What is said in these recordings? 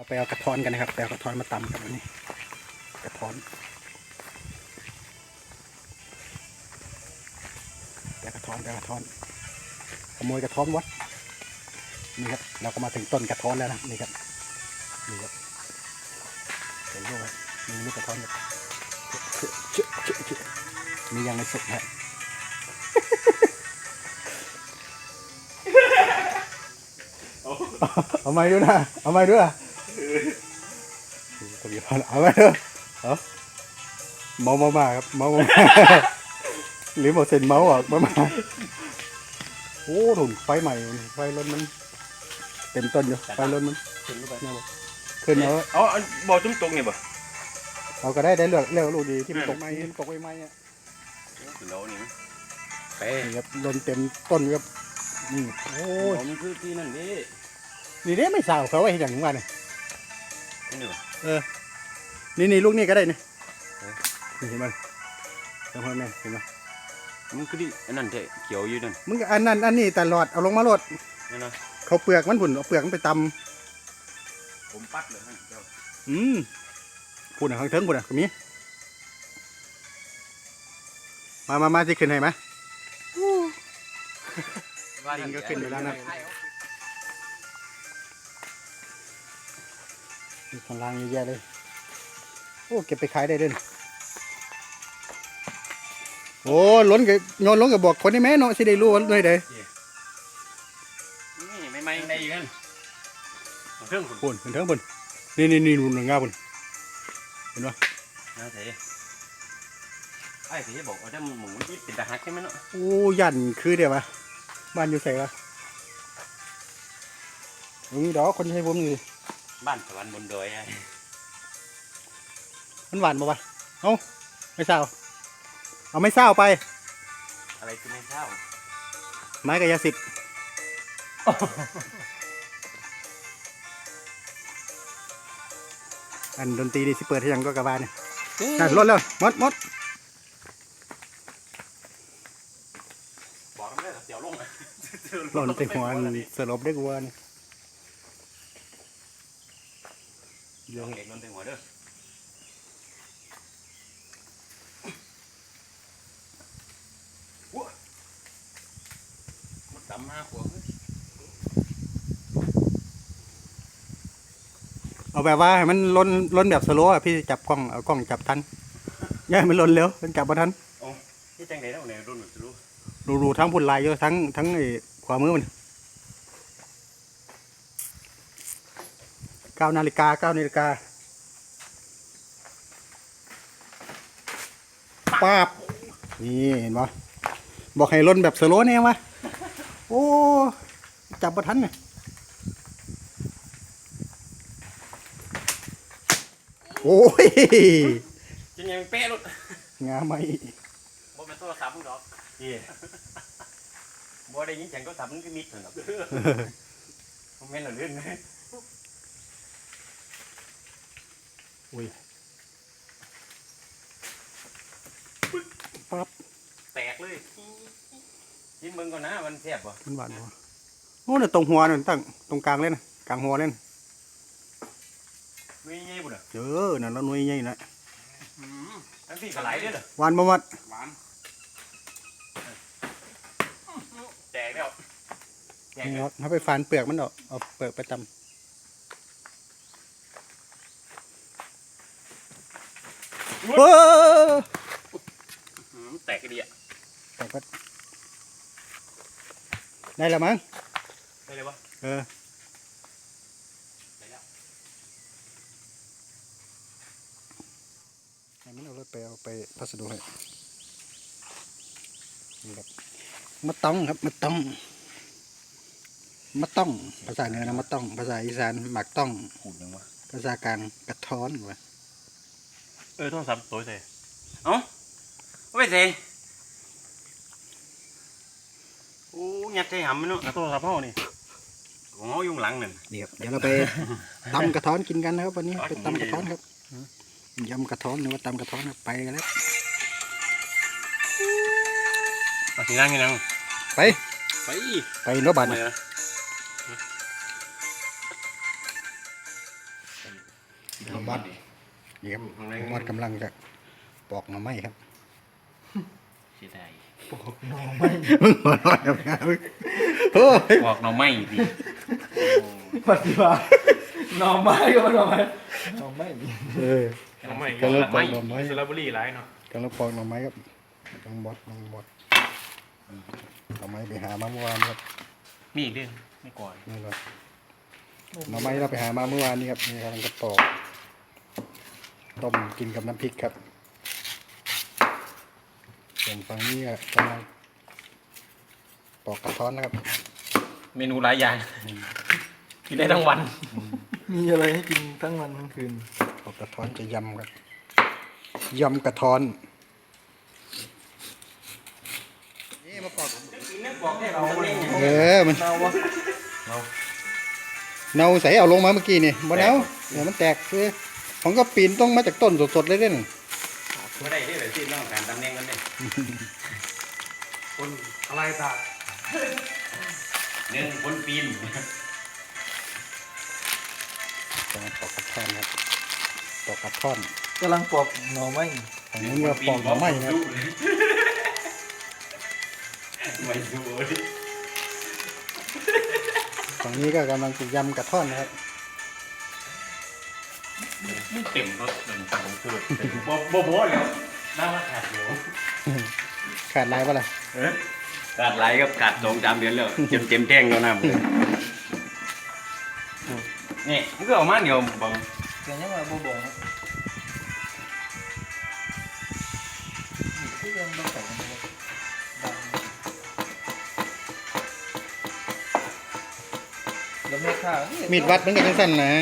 เราไปเอากระท้อนกันนะครับไปเอากระท้อนมาตำครับวันนี้ กระท้อนไปเอากระท้อนไปเอากระท้อนขโมยกระท้อนวัดนี่ครับเราก็มาถึงต้นกระท้อนแล้วนะนี่ครับนี่ครับเห็นลูกไหมมีลูกกระท้อนครับเชื่อเชื่อเชื่อเชื่อมียังไม่สุกนะเอาไม้ด้วยนะเอาไม้ด้วยนะ เอาไม้ด้วยเอาเมาเมามาครับเมาเมามาหรือหมดเส้นเมาอะมามาโอ้ถุนไฟใหม่มันไฟรถมันเต็มต้นอยู่ไฟรถมันขึ้นไปเนี่ยบอกขึ้นเอาเอาเอาบ่อจุ้มตรงนี่บ่เอาก็ได้ได้เลือกเลือกลูกดีที่มันตกไม้ที่มันตกไม้ไม้อะขึ้นแล้วนี่ไปนี่ครับลนเต็มต้นครับนี่โอ้โอ้ยมันคือที่นั่นนี่นี่เนี่ยไม่สาวเขาไว้อย่างนี้ว่าเนี่ย นี่บ่ นี่นี่ลูกนี่ก็ได้นี่เออนี่เห็นไหมเห็นไหมแม่เห็นไหมมันคือที่อันนั้นแท้เขียวอยู่นั่นมึงก็อันนั้นอันนี้ตลอดเอาลงมาโลดนี่นะเขาเปลือกมันผุนเอาเปลือกมันไปตผมปัดเลยฮะเจ้าำอืมผุนอะข้างเทิงผุนอะก็มีมามามาสิขึ้นให้ไหมลิงก็ขึ้นไปแล้วนะมีข้างล่างเยอะแยะเลย โอ้เก็บไปขายได้เด้วยโอ้ล้นกับโยนล้นกับบอกคนได้ไหมเนาะสิได้รู้ว่าด้วยเด้นี่ไม่ไม่ในกันเครื่องคุณพุ่นขึ้นเทิงพุ่นนี่นี่นี่นู่นงาพุ่นนะเถไอ้เถบอกว่าถ้าหมูมันเป็นตะหักใช่ไหมเนาะโอ้ยันคือเดี๋ยววะบ้านอยู่ใส่วะตรงนี้ดอกคนใช้ผมนี่บ้านสวรรค์บนดอยไอ้ มันหวานปะวะเอาไม่เศร้าเอาไม่เศร้าไป อะไรคือไม่เช่าไม้กายสิทธิ์อันดนตรีนี่สิเปิดให้ยังก็กระบาลเนี่ยนั่นรถแล้วมดมดบอกมันได้แต่เสียวลงหล่นใส่หัวสลบได้กวนเดี๋ยวเด็กนอนเต็มหัวเด้อมันดำห้าขวบ เอาแบบว่าให้มันล้นล้นแบบสโลว์อะพี่จับกล้องเอากล้องจับทันอย่าให้มันล้นเร็วมันจับมาทันที่จังไหนแล้วเนี่ยรุ่นจะรู้รูรูทั้งพุ่นลายเยอะทั้งทั้งไอ้ขวามือมันเก้านาฬิกาเก้านาฬิกาป้าบนี่เห็นปะบอกให้ล้นแบบสโลว์เนี่ยวะโอ้จับมาทันเนี่ย โอ้ยจะยังเป๊ะรุ่นงาไม่บ่เป็นโทรศัพท์มึงดอกเย่บ่ได้ยินเสียงโทรศัพท์มันก็มิดเหมือนกันผมแม่นเรื่องนะอุ้ยปั๊บแตกเลยกินมึงก่อนนะมันแซ่บป่ะมันหวานปะโอ้เนี่ยตรงหัวเนี่ยตั้งตรงกลางเลยนะกลางหัวเลยนะไม่ใหญ่บุ่นอะเจอน่ะแล้วหน่วยใหญ่นะทั้งที่กระไหลด้วยเหรอหวานบ่มัดหวานแตกแล้วแตกนี่แล้วครับถ้าไปฟานเปลือกมันออกเอาเปลือกไปตอุ๊ำยเอออืมแตกกระเดียแต่ก็ได้แล้วมั้งได้เลยวะเออ ได้แล้ว ให้มันเอารถไปเอาไปพัสดุให้นี่ครับมะต้องครับมะต้องมะต้อง ภาษาเหนือนะมะต้อง ภาษาอีสานหมักต้องขูดยังวะภาษากลางกระท้อนวะเออโทรศัพท์ตัวเซ่เอ้าเอาไปเซ่โอ้ยัดใจหำมันเนาะโทรศัพท์เฮานี่ของเฮาอยู่ข้างหลังนั่นเดี๋ยวเดี๋ยวเราไปตำกระท้อนกินกันนะครับวันนี้อ๋อไปตำกระท้อนครับ ยำกระท้อนหรือว่าตำกระท้อนครับไปกันแล้วเอาที่นั่งที่นั่งไปไปไปโนบัตทำไมนะนะน้ำมันนี่ครับมอดกำลังจะปอกหน่อไม้ครับเสียดายมึงหัวเร้อนกับงานมึงโอ้ยบอกเราไม่ดิปฏิบัติหน่อไม้ก็มาหน่อไม้หน่อไม้เออ น้องใหม่ก็เลิกปอกหน่อไม้สระบุรีร้ายเนาะกำลังปอกหน่อไม้ครับน้องบอสน้องบอสหน่อไม้ไปหามาเมื่อวานครับมีอีกเรื่องไม่ก่อนนี่ครับหน่อไม้เราไปหามาเมื่อวานนี้ครับนี่กำลังจะปอกต้มกินกับน้ำพริกครับส่วนฝั่งนี้ก็กำลังปอกกระท้อนนะครับ เมนูหลายอย่างกินได้ทั้งวัน มีอะไรให้กินทั้งวันทั้งคืนปอ กกระท้อนจะยำครับยำกระท้อนนี่มาปอกบอกให้เราเล่นเออมันเน่าวะเนาใส่เอาลงมาเมื่อกี้นี่บ่เนาเดี๋ยวมันแตกคือของก็ปีนต้องมาจากต้นสดๆเลยเด้นไม่ได้ได้เลยที่น้องการตำแหน่งกันเลยคนอะไรตากหนึ่งคนปีนจะมาปอกกระท้อนครับป อกกระท้อนกำลังปอกหน่อไม้ฝั่งนี้ก็ปอกหน่อไม้ครับไม่สู้เลยฝั่งนี้ก็กำลังจะยำกระท้อนนะครับไม่เต็มรถเป็นของเกิดบ่บ่บ่แล้วน่าว่าขาดเดียวขาดลายปะล่ะขาดไหลครับขาดสองสามเดือนแล้วจนเต็มแท่งแล้วนะมึงนี่มันก็เอามาเดียวบัง เสียงยังไงบ่บอกนะที่ยังต้องใส่กันเลยแล้วแม่ข้ามีดวัดมันก็จังสั้นนะ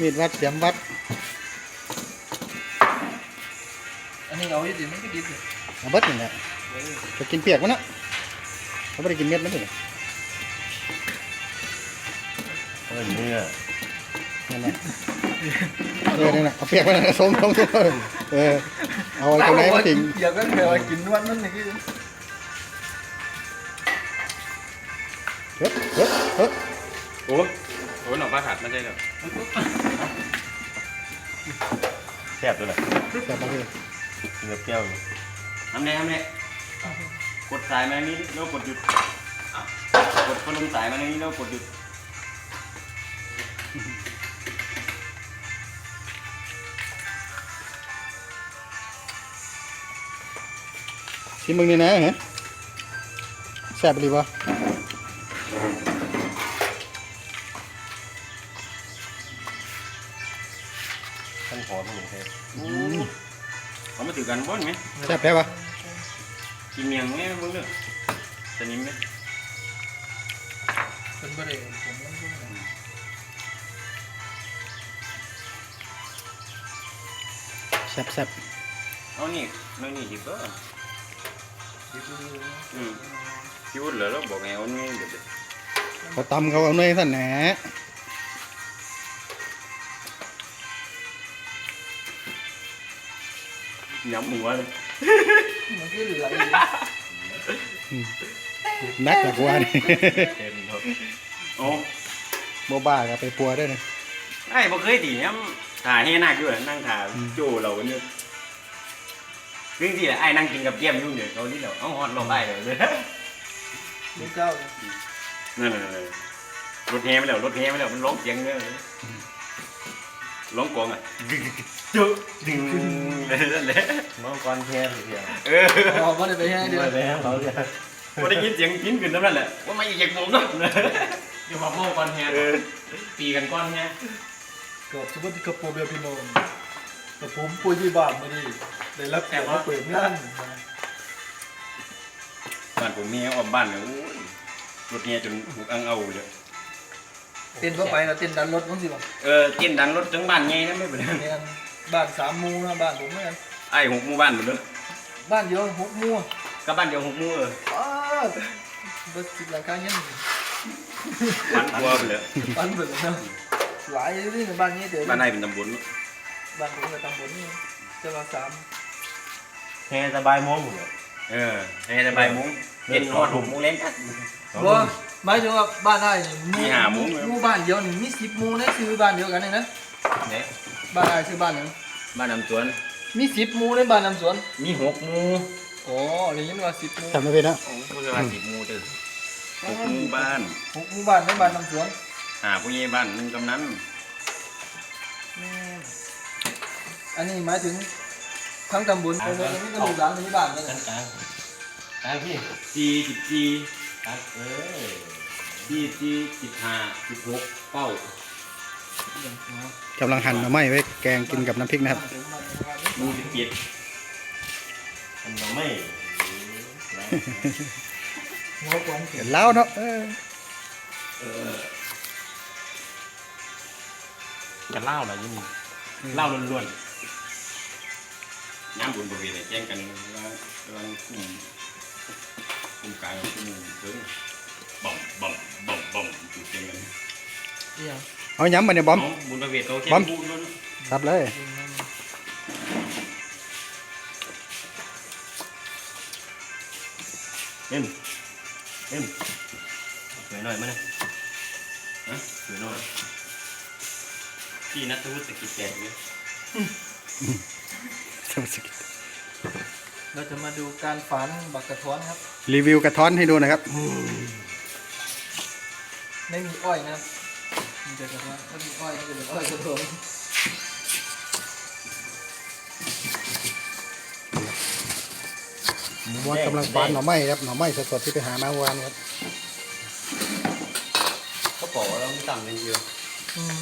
มีดวัดเสียมวัด อันนี้เอาอยู่ดิมันก็ดิบเลยเอาเบิดนี่แหละจะกินเปียกมันนะเขาไม่ได้กินเม็ดมันเลยเออเนื้อ นั่นแหละเออนั่นแหละเอาเปียกมันนะส้มส้มส้มเออเอาไอ้ตรงไหนมาทิ้งอยากก็แค่ว่ากินวันนั้นนี่คือเฮ้ยเฮ้ยเฮ้ยโอ้โอ้หน่อปลาขาดไม่ใช่หรอแซ่บตัวไหนแต่บางทีเนื้อเปรี้ยวทำไงทำไงกดสายมานี้แล้วกดหยุด กดพัดลมสายมานี้แล้วกดหยุด ชิมมึงนี่นะฮะแซ่บไปดีปะท่านขอทั้งหมดเลยเอามาถือกันบ้านไหมแซ่บแพ้ปะกินเมียงไหมมึงเด้อจะนิ่มไหมเป็นบริเวณผมมันก็ไม่แซ่บแซ่บเอานี่เรื่องนี้ดีก็ดิบเลยอื มคิดเหรอเราบอกไงวันนี้เดี๋ยวเขาตำเขาเอาเนยสั้นแหนย้ำหัวเลยมันก็ไหลนักกว่ากูว่านี่เต็มครับโอ้โบบ้ากับไปปัวด้วยนะไอ้บ่เคยตีย้ำถ่ายให้นักด้วยนั่งถ่ายโจเราเนี่ย เรื่องที่ไอ้นั่งกินกับเยี่ยมยุ่งเดี๋ยวเราที่เราเอาฮอตลงไปเลยลูกเก้านั่นนั่นรถแห่ไปแล้วรถแห่ไปแล้วมันร้องเสียงเนี่ยร้องกองอะจุ๊ดึงนั่นแหละน้องกอนแค่เดียวเอออ๋อไม่ได้ไปให้เดือนแล้วเขาจะพอได้ยินเสียงพินขึ้นนั่นแหละว่าไม่อยากผมเนาะอยู่มาโม่กอนแค่เออตีกันก้อนแค่กับสวัสดีกับโปรเบียพี่น้อง กับผมปุ้ยที่บ้านไม่ได้ได้รับแขกมาเปิดงานบ้านผมมีอ้อมบ้านเนี่ยโอ้ยรถแห่จนหูอังเอาเลยเต้นเข้าไปแล้วเต้นดันรถมั้งสิบ่เออเต้นดังรถทั้งบ้านไงนะไม่เป็นไรเนี่ยบ้านสามมูนะบ้านผมเหมือนกันไอ้หกหมู่บ้านหมดเลยบ้านเดียวหกมูก็บ้านเดียวหกหมู่เอออ้าวบัสิบหลังคาเงี้ยบ้านกลัวไปเลยบ้านเบิกนะหลายที่ในบ้านนี้เดี๋ยวบ้านไหนเป็นตำบลเนอะ บ้านผมกับตำบลนี่จะมาสามแค่สบายโม้งเลย เออให้สบายมุ้งเย็นนอนหกโมงเล่นกันบ่หมายถึงว่าบ้านได้นี่มีห้าหมู่เลย หมู่บ้านเดียวนี่มีสิบหมู่ในซื้อบ้านเดียวกันเลยนะเเนี่ยบ้านอะไรชื่อบ้านหยังบ้านน้ำสวน มีสิบหมู่ในบ้านน้ำสวนมีหกหมู่อ๋อได้ยินว่าสิบหมู่ทำไม่เป็นนะ โอ้ผู้ชายสิบหมู่เด้อหกหมู่บ้านหกหมู่บ้านในบ้านน้ำสวนอ่าผู้ใหญ่บ้านหนึ่งกำนัน อันนี้หมายถึงทั้งตำบลเป็นเลยนี่ก็ดูร้านที่บ้านเลยกลางกลางกลางพี่สี่สิบสี่กลางเออสี่สี่สิบห้าสิบหกเก้ากำลังหั่นหน่อไม้ไว้แกงกินกับน้ำพริกนะครับหมู่สิบเจ็ดอันเราไม่หัวกวนเห็นแล้วเนาะเออเออจะเล่าอะไรยี่นี่เล่าล้วนๆ ย้ำบุญบริเวณแจ้งกันว่ากำลังคุมคุมกลางคุมถึงบ่อมบ่อมบ่อมบ่อมจุดเต็มกันเอาย้ำมาเนี่ยบอมเอาบุญประเวทเขาแค่บอมพูดล้วนครับเลยเล่นเล่นสวยหน่อยมั้ยนะฮะสวยหน่อยพี่นัทวุฒิสกิจแตกเลย เราจะมาดูการฝันบักกระท้อนครับ รีวิวกระท้อนให้ดูหนะครับ ไม่มีอ้อยนะครับมีแต่กระท้อนถ้ามีอ้อยก็จะเป็นอ้อยกระท้อนหมูวัดกำลังฟานหน่อไม้ครับหน่อไม้สดๆที่ไปหามาเมื่อวานครับเขาบอกว่าเราต่ำกันเยอะอืม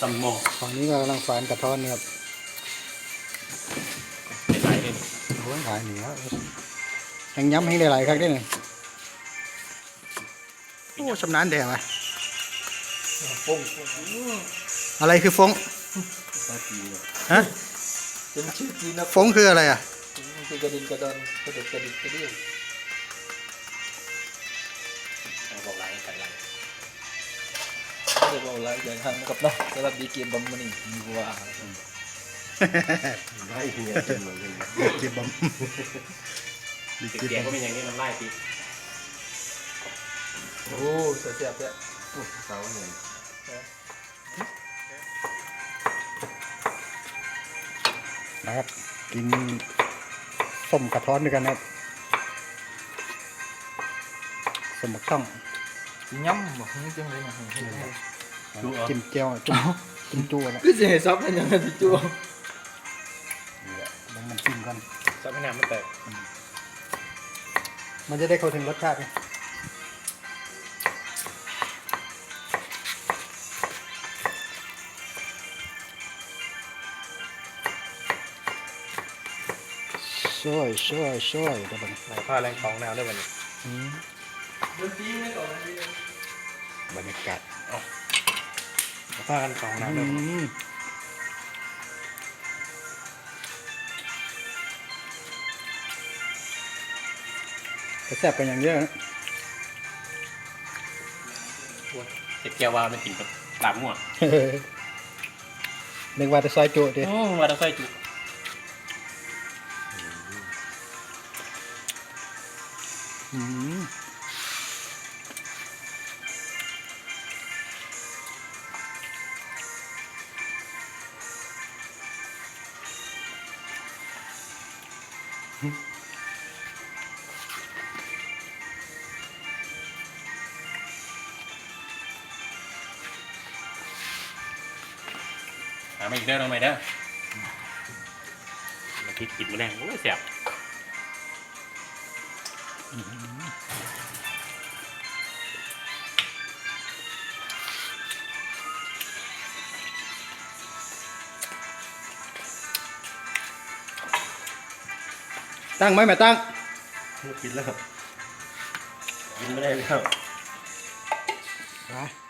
ต่ำหมอกฝั่งนี้ก็กำลังฟานกระท้อนนะครับใส่ เลยโอ้ยหายเหนียวยังย้ำให้ได้หลายครั้งได้หนึ่งโอ้ชำนาญแด่ว่ะปุ้งอะไรคือฟงปลาจีนฮะเป็นชื่อจีนนะฟงคืออะไรอะมันคือกระดินกระดอนกระเด็ดกระดิดกระเดี่ยวบอกไรใส่ไรไม่ได้บอกอะไรอย่างทางนะครับเนาะสำหรับดีเกมบอมมันนี่มีวัว ได้เฮียเป็นเหมือนกันเก็บบอมดีเด็กเก็บเกียบอก็มเป็นอย่างนี้มันไล่ตีโอ้เสียเสียบเนี่ยเสาหนึ่งนะครับ กินส้มกระท้อนด้วยกันนะครับสมบักช่องย่ำบอกนี่จังเลยนะจิ้มแก้วจิ้มจิ้มจูนะคือจะให้ซับ ซับให้น้ำมันแตกมันจะได้เข้าถึงรสชาติไงช่วยช่วยช่วยเดี๋ยวมันไหนผ้าแรงของแนวได้วันนี้อืมดนตรีไม่ก่อนนะบรรยากาศผ้ากันของแนวได้อืม กระแซบกันอย่างเยอะนะเจ็ดแก้ววาเป็นติ่งกับลาบมั่วนึกว่าจะซอยจุดิโอ้มาต้องใส่จุอืม มาอีกเด้อน้องใหม่เด้อมันคิดกินมาแดงโอ้ยแซ่บตั้งไหมแม่ตั้งกินแล้วกินไม่ได้แล้วไป